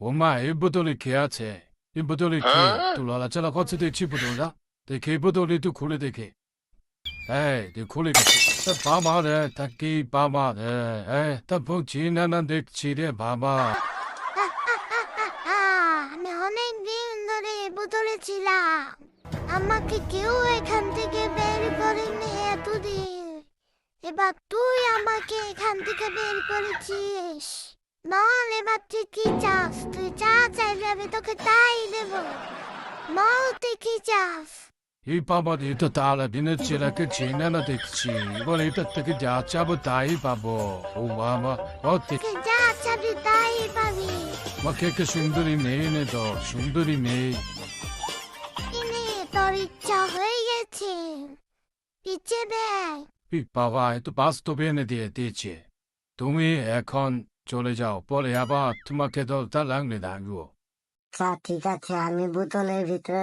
ও মা এই বোতলে খেয়ে আছে? এই বোতলে খেয়ে তুই লালা চালা করছে দেখছি বোতলটা। দেখে এই বোতলে তুই খুলে দেখে। এই তুই খুলে দেখে। তা বাবা রে তা কি বাবা রে? এই তা বলছি না না দেখছি রে বাবা। আমি অনেক দিন ধরে এ বোতলে ছিলাম। আমাকে কেউ এখান থেকে বের করেনি এতদিন। এবার তুই আমাকে এখান থেকে বের করেছিস। বল এবার তুই কি তুই যা চাইবি আমি তোকে তাই দেব তুই কি চাস এই বাবা এটা তাহলে দিনের ছেলেকে চেনে না দেখছি এবার এটা থেকে যা চাবো তাই পাবো ও বাবা যা চাবি তাই পাবি আমাকে একটা সুন্দরী মেয়ে নে তো সুন্দরী মেয়ে তোর দেয় দিয়েছে তুমি এখন চলে যাও পরে আবার তোমাকে তো তা লাগলে লাগবো আচ্ছা ঠিক আছে। আমি বোতলের ভিতরে